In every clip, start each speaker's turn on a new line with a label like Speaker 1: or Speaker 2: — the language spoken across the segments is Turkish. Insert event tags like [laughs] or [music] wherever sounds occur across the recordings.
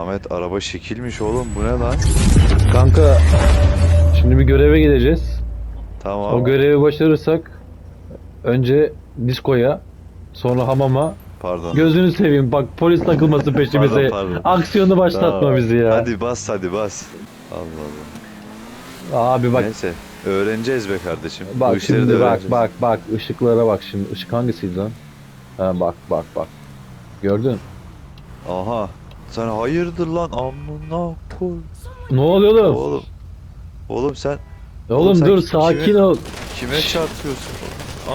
Speaker 1: Ahmet araba şekilmiş oğlum bu ne lan?
Speaker 2: Kanka şimdi bir göreve gideceğiz.
Speaker 1: Tamam.
Speaker 2: O görevi başarırsak önce diskoya sonra hamama.
Speaker 1: Pardon.
Speaker 2: Gözünü seveyim bak polis takılması peşimize.
Speaker 1: Pardon, pardon.
Speaker 2: Aksiyonu başlatma
Speaker 1: Tamam.
Speaker 2: bizi ya.
Speaker 1: Hadi bas hadi bas. Allah Allah.
Speaker 2: Abi bak
Speaker 1: Neyse. Öğreneceğiz be kardeşim. Bu
Speaker 2: bak
Speaker 1: işleri de
Speaker 2: şimdi bak
Speaker 1: öğreneceğiz.
Speaker 2: bak bak ışıklara bak şimdi. Işık hangisiydi lan? Ha bak bak bak. Gördün?
Speaker 1: Aha. Sen hayırdır lan amına koy.
Speaker 2: Ne oluyor oğlum?
Speaker 1: Oğlum. Oğlum sen
Speaker 2: Oğlum,
Speaker 1: oğlum sen
Speaker 2: dur sakin ol.
Speaker 1: kime çarpıyorsun?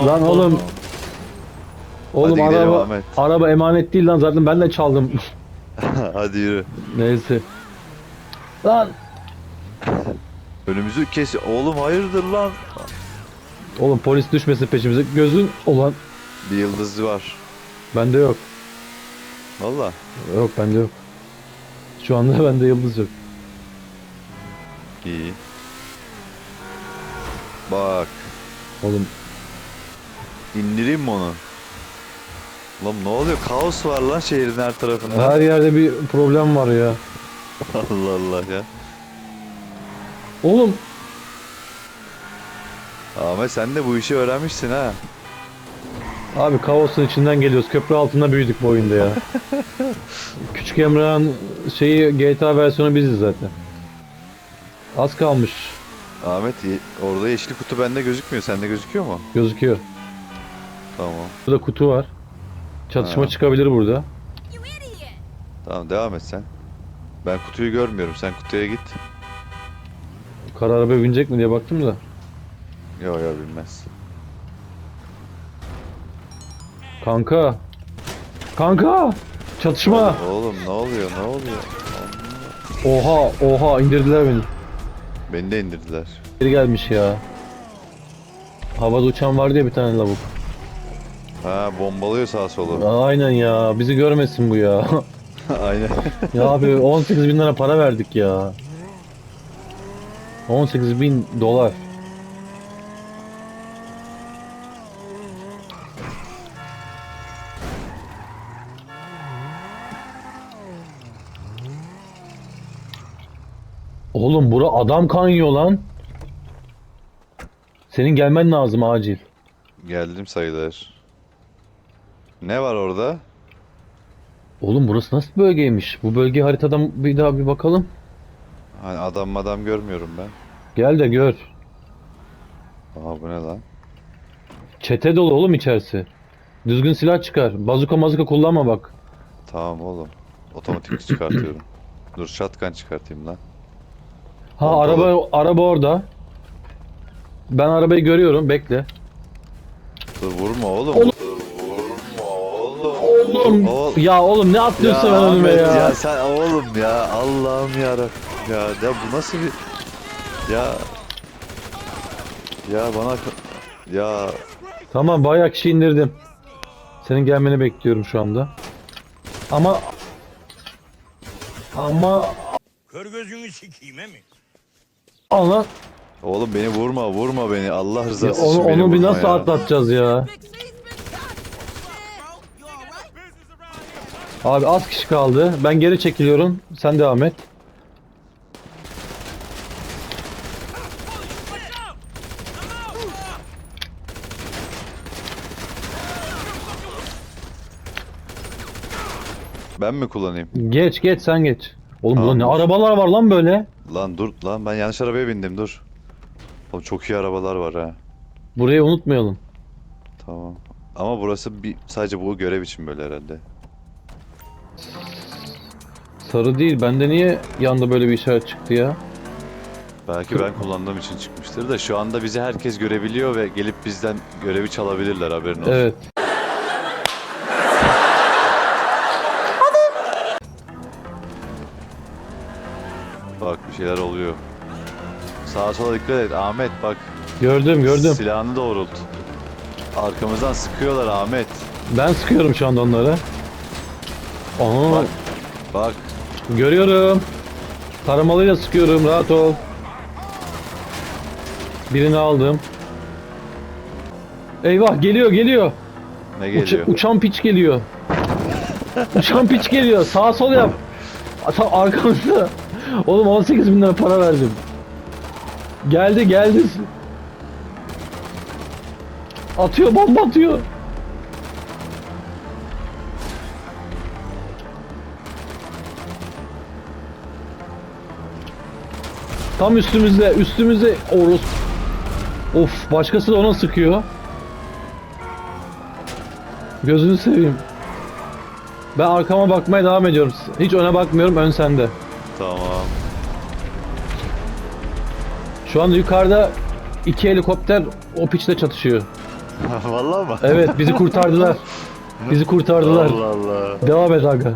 Speaker 2: Lan
Speaker 1: Allah
Speaker 2: oğlum. Oğlum
Speaker 1: Hadi
Speaker 2: araba
Speaker 1: Ahmet.
Speaker 2: araba emanet değil lan zaten ben de çaldım. [laughs] [laughs]
Speaker 1: Hadi yürü.
Speaker 2: Neyse. Lan
Speaker 1: Önümüzü kes. Oğlum hayırdır lan?
Speaker 2: oğlum polis düşmesin peşimize. Gözün olan
Speaker 1: Bir yıldız var.
Speaker 2: bende yok.
Speaker 1: Valla.
Speaker 2: Yok bende yok. Şu anda [laughs] bende yıldız yok.
Speaker 1: İyi. Bak.
Speaker 2: Oğlum
Speaker 1: indireyim mi onu? Lan ne oluyor? Kaos var lan şehrin her tarafında.
Speaker 2: her yerde bir problem var ya. [laughs]
Speaker 1: Allah Allah ya.
Speaker 2: Oğlum
Speaker 1: Ahmet sen de bu işi öğrenmişsin ha.
Speaker 2: Abi kaosun içinden geliyoruz. Köprü altında büyüdük bu oyunda ya. [laughs] Küçük Emrah'ın şeyi GTA versiyonu biziz zaten. Az kalmış.
Speaker 1: Ahmet orada yeşil kutu bende gözükmüyor. Sende gözüküyor mu?
Speaker 2: Gözüküyor.
Speaker 1: Tamam.
Speaker 2: Burada kutu var. Çatışma
Speaker 1: Ha.
Speaker 2: çıkabilir burada.
Speaker 1: Tamam devam et sen. Ben kutuyu görmüyorum. Sen kutuya git.
Speaker 2: Kara arabaya binecek mi diye baktım da.
Speaker 1: Yo yo bilmez.
Speaker 2: Kanka. Kanka. Çatışma.
Speaker 1: Oğlum, ne oluyor ne oluyor?
Speaker 2: Oha oha indirdiler beni.
Speaker 1: Beni de indirdiler.
Speaker 2: Geri gelmiş ya. Havada uçan var diye bir tane lavuk.
Speaker 1: Ha bombalıyor sağa solu.
Speaker 2: Aynen ya. Bizi görmesin bu ya. [laughs]
Speaker 1: Aynen.
Speaker 2: ya abi 18 bin lira para verdik ya. 18 bin dolar. Oğlum bura adam kanyıyor lan. Senin gelmen lazım acil.
Speaker 1: Geldim sayılır. Ne var orada?
Speaker 2: Oğlum burası nasıl bölgeymiş? Bu bölge haritadan bir daha bir bakalım.
Speaker 1: Hani adam adam görmüyorum ben.
Speaker 2: Gel de gör.
Speaker 1: Aa bu ne lan?
Speaker 2: Çete dolu oğlum içerisi. Düzgün silah çıkar. Bazuka mazuka kullanma bak.
Speaker 1: Tamam oğlum. Otomatik çıkartıyorum. [clears throat] Dur shotgun çıkartayım lan.
Speaker 2: Ha
Speaker 1: Orada
Speaker 2: araba araba orada. Ben arabayı görüyorum. Bekle.
Speaker 1: Dur vurma oğlum.
Speaker 2: Oğlum.
Speaker 1: Dur vurma oğlum.
Speaker 2: Oğlum.
Speaker 1: Oğlum.
Speaker 2: Ya oğlum ne atlıyorsun ben önüme
Speaker 1: Ahmet
Speaker 2: ya.
Speaker 1: ya sen oğlum ya Allah'ım ya ya ya bu nasıl bir ya ya bana ya
Speaker 2: Tamam bayağı kişi indirdim. Senin gelmeni bekliyorum şu anda. Ama ama
Speaker 3: Kör gözünü sikeyim he mi?
Speaker 2: Allah
Speaker 1: oğlum beni vurma vurma beni Allah
Speaker 2: ya
Speaker 1: rızası
Speaker 2: onu,
Speaker 1: için beni
Speaker 2: onu bir
Speaker 1: vurma
Speaker 2: nasıl
Speaker 1: ya.
Speaker 2: atlatacağız ya? Abi az kişi kaldı. Ben geri çekiliyorum. Sen devam et.
Speaker 1: Ben mi kullanayım?
Speaker 2: Geç geç sen geç. Oğlum burada
Speaker 1: Tamam.
Speaker 2: ne arabalar var lan böyle?
Speaker 1: Lan dur lan ben yanlış arabaya bindim dur. Oğlum çok iyi arabalar var ha.
Speaker 2: Burayı unutmayalım.
Speaker 1: Tamam. Ama burası bir sadece bu görev için böyle herhalde.
Speaker 2: Sarı değil. Bende niye yanda böyle bir işaret çıktı ya?
Speaker 1: Belki ben kullandığım için çıkmıştır da şu anda bizi herkes görebiliyor ve gelip bizden görevi çalabilirler haberin olsun.
Speaker 2: Evet.
Speaker 1: Bir şeyler oluyor. Sağa sola dikkat et Ahmet bak.
Speaker 2: Gördüm gördüm.
Speaker 1: Silahını doğrult. Arkamızdan sıkıyorlar Ahmet.
Speaker 2: Ben sıkıyorum şu anda onları. Aa,
Speaker 1: Bak. Bak.
Speaker 2: görüyorum. Taramalıyla sıkıyorum. Rahat ol. Birini aldım. Eyvah geliyor geliyor.
Speaker 1: Ne
Speaker 2: Uç-
Speaker 1: geliyor?
Speaker 2: uçan piç geliyor. uçan piç geliyor. Sağ sol yap. Tam arkamızda. Oğlum 18 bin lira para verdim. Geldi geldi. Atıyor bomba atıyor. Tam üstümüzde, üstümüzde Orus. Of, başkası da ona sıkıyor. Gözünü seveyim. Ben arkama bakmaya devam ediyorum. Hiç öne bakmıyorum, ön sende.
Speaker 1: Tamam.
Speaker 2: Şu anda yukarıda iki helikopter o piçle çatışıyor. [laughs]
Speaker 1: Vallahi mı?
Speaker 2: Evet, bizi kurtardılar. Bizi kurtardılar.
Speaker 1: Allah Allah.
Speaker 2: Devam et aga.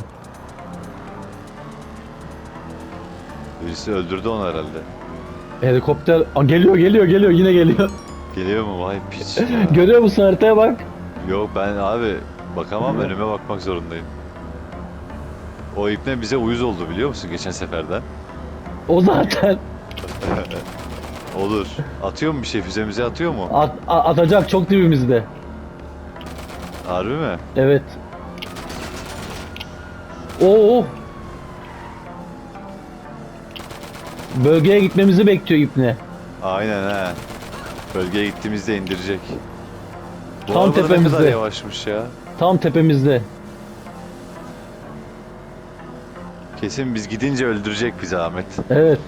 Speaker 1: Birisi öldürdü onu herhalde.
Speaker 2: Helikopter Aa, geliyor, geliyor, geliyor, yine geliyor.
Speaker 1: Geliyor mu? Vay piç. ya. [laughs]
Speaker 2: Görüyor musun haritaya bak.
Speaker 1: Yok ben abi bakamam önüme bakmak zorundayım. O ipne bize uyuz oldu biliyor musun geçen seferden?
Speaker 2: O zaten [laughs]
Speaker 1: Olur. Atıyor mu bir şey füzemize atıyor mu?
Speaker 2: at, a- atacak çok dibimizde.
Speaker 1: Harbi mi?
Speaker 2: Evet. Oo. Bölgeye gitmemizi bekliyor ipne.
Speaker 1: Aynen he. Bölgeye gittiğimizde indirecek. Bu
Speaker 2: Tam
Speaker 1: araba Ne
Speaker 2: tepemizde.
Speaker 1: kadar yavaşmış ya.
Speaker 2: Tam tepemizde.
Speaker 1: Kesin biz gidince öldürecek bizi Ahmet.
Speaker 2: Evet.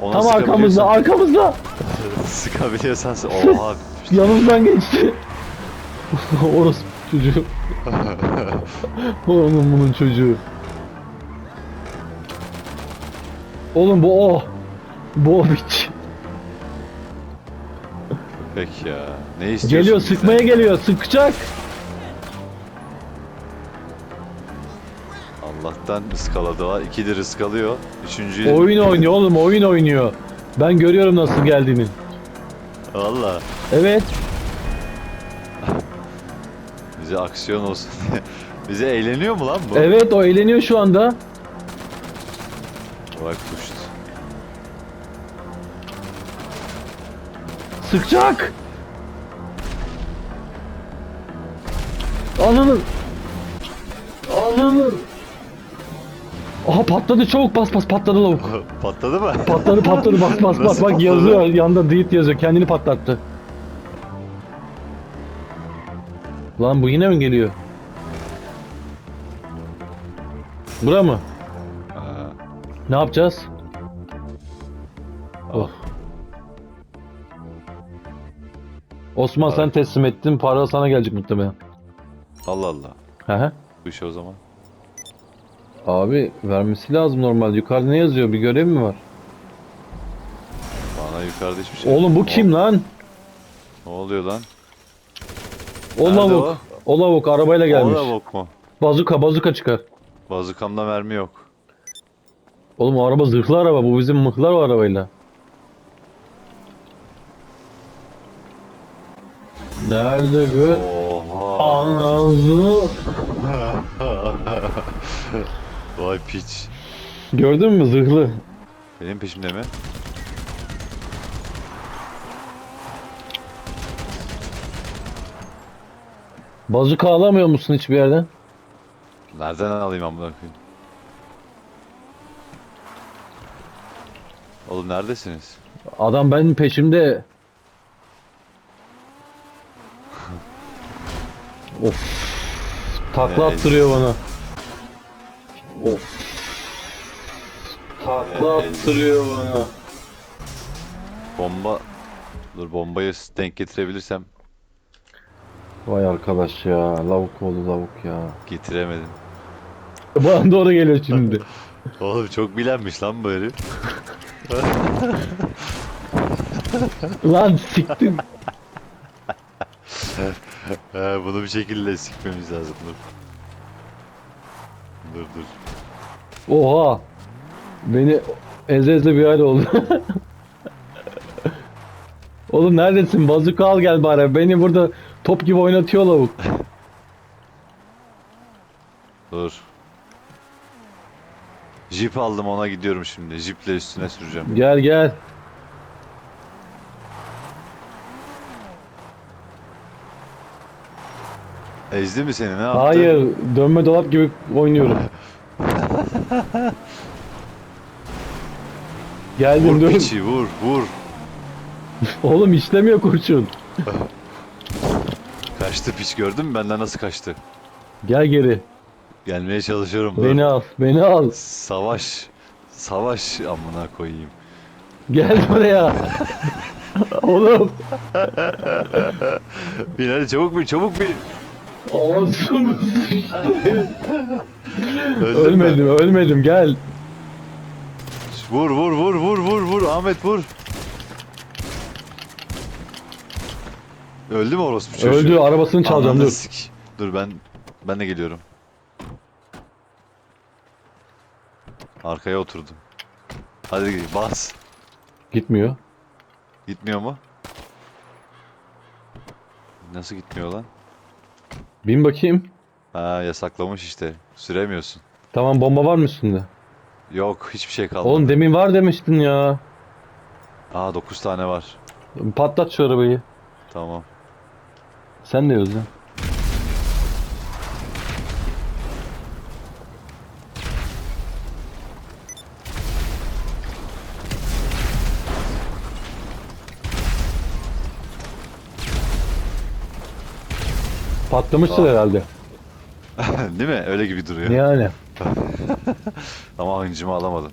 Speaker 1: Ona
Speaker 2: Tam arkamızda,
Speaker 1: sıkabiliyorsan-
Speaker 2: arkamızda. [laughs]
Speaker 1: Sıkabiliyorsan sı- oha. [laughs]
Speaker 2: Yanımızdan geçti. [laughs] Orası çocuğu. Onun bunun çocuğu. Oğlum bu o. Bu o biç.
Speaker 1: Peki ya. Ne istiyorsun
Speaker 2: Geliyor
Speaker 1: bizden?
Speaker 2: sıkmaya geliyor. Sıkacak.
Speaker 1: Allah'tan ıskaladı var. İkidir ıskalıyor. Üçüncüyü...
Speaker 2: Oyun oynuyor oğlum oyun oynuyor. Ben görüyorum nasıl geldiğini.
Speaker 1: Valla.
Speaker 2: Evet.
Speaker 1: Bize aksiyon olsun diye. [laughs] Bize eğleniyor mu lan bu?
Speaker 2: Evet o eğleniyor şu anda.
Speaker 1: Bak kuştu.
Speaker 2: Sıkacak. Ananın. Ananın. Aha patladı çabuk bas bas patladı lavuk. [laughs]
Speaker 1: Patladı mı?
Speaker 2: Patladı patladı bas bas bas
Speaker 1: Nasıl
Speaker 2: bak
Speaker 1: patladı?
Speaker 2: yazıyor yanda delete yazıyor kendini patlattı. Lan bu yine mi geliyor? Bura mı?
Speaker 1: Ha,
Speaker 2: Ne yapacağız?
Speaker 1: al.
Speaker 2: Oh. Osman sen teslim ettin para sana gelecek muhtemelen.
Speaker 1: Allah Allah.
Speaker 2: Hı hı.
Speaker 1: Bu iş o zaman.
Speaker 2: Abi vermesi lazım normal. Yukarıda ne yazıyor? Bir görev mi var?
Speaker 1: Bana yukarıda hiçbir şey
Speaker 2: Oğlum bu kim lan?
Speaker 1: Ne oluyor lan?
Speaker 2: O
Speaker 1: Nerede
Speaker 2: lavuk. O lavuk arabayla gelmiş.
Speaker 1: O bok mu?
Speaker 2: Bazuka bazuka çıkar.
Speaker 1: Bazukamda mermi yok.
Speaker 2: Oğlum o araba zırhlı araba. Bu bizim mıhlar o arabayla. Nerede gör?
Speaker 1: Oha. [laughs] Vay piç.
Speaker 2: Gördün mü zırhlı?
Speaker 1: Benim peşimde mi?
Speaker 2: Bazuka alamıyor musun hiçbir yerden?
Speaker 1: Nereden alayım amına koyayım? Oğlum neredesiniz?
Speaker 2: Adam benim peşimde. [laughs] of. Takla attırıyor bana. Of. Takla attırıyor bana.
Speaker 1: Bomba... Dur bombayı denk getirebilirsem
Speaker 2: Vay arkadaş ya. Lavuk oldu lavuk ya.
Speaker 1: getiremedim.
Speaker 2: Bana doğru geliyor şimdi. [laughs]
Speaker 1: Oğlum çok bilenmiş lan bu herif. [laughs]
Speaker 2: Lan siktim. [laughs]
Speaker 1: He, bunu bir şekilde sikmemiz lazım dur. Dur dur.
Speaker 2: Oha. Beni eze eze bir hal oldu. [laughs] Oğlum neredesin? Bazuka al gel bari. Beni burada top gibi oynatıyor lavuk.
Speaker 1: Dur. Jeep aldım ona gidiyorum şimdi. Jeeple üstüne süreceğim.
Speaker 2: Gel gel.
Speaker 1: Ezdi mi seni ne yaptı?
Speaker 2: Hayır, dönme dolap gibi oynuyorum. [laughs] [laughs] Geldim
Speaker 1: Vur
Speaker 2: dur.
Speaker 1: piçi vur vur. [laughs]
Speaker 2: Oğlum işlemiyor kurşun. [laughs]
Speaker 1: Kaçtı piç gördün mü benden nasıl kaçtı?
Speaker 2: Gel geri.
Speaker 1: Gelmeye çalışıyorum. dur.
Speaker 2: Beni al. Beni al.
Speaker 1: Savaş. Savaş amına koyayım.
Speaker 2: Gel buraya. Oğlum.
Speaker 1: Bin hadi çabuk bin çabuk bin.
Speaker 2: Olsun.
Speaker 1: Öldün mü?
Speaker 2: ölmedim ölmedim gel.
Speaker 1: Vur vur vur vur vur vur Ahmet vur. Öldü mü orospu çocuğu?
Speaker 2: Öldü arabasını çalacağım
Speaker 1: Ananı
Speaker 2: dur.
Speaker 1: sik. Dur ben ben de geliyorum. Arkaya oturdum. Hadi bas.
Speaker 2: Gitmiyor.
Speaker 1: Gitmiyor mu? Nasıl gitmiyor lan?
Speaker 2: Bin bakayım.
Speaker 1: Ha yasaklamış işte. Süremiyorsun.
Speaker 2: Tamam bomba var mı üstünde?
Speaker 1: Yok hiçbir şey kalmadı.
Speaker 2: Oğlum demin var demiştin ya.
Speaker 1: Aa 9 tane var.
Speaker 2: Patlat şu arabayı.
Speaker 1: Tamam.
Speaker 2: Sen de Özlem. Patlamıştır
Speaker 1: Tamam.
Speaker 2: herhalde. [laughs]
Speaker 1: Değil mi? Öyle gibi duruyor.
Speaker 2: Yani. [laughs]
Speaker 1: Ama hıncımı alamadım.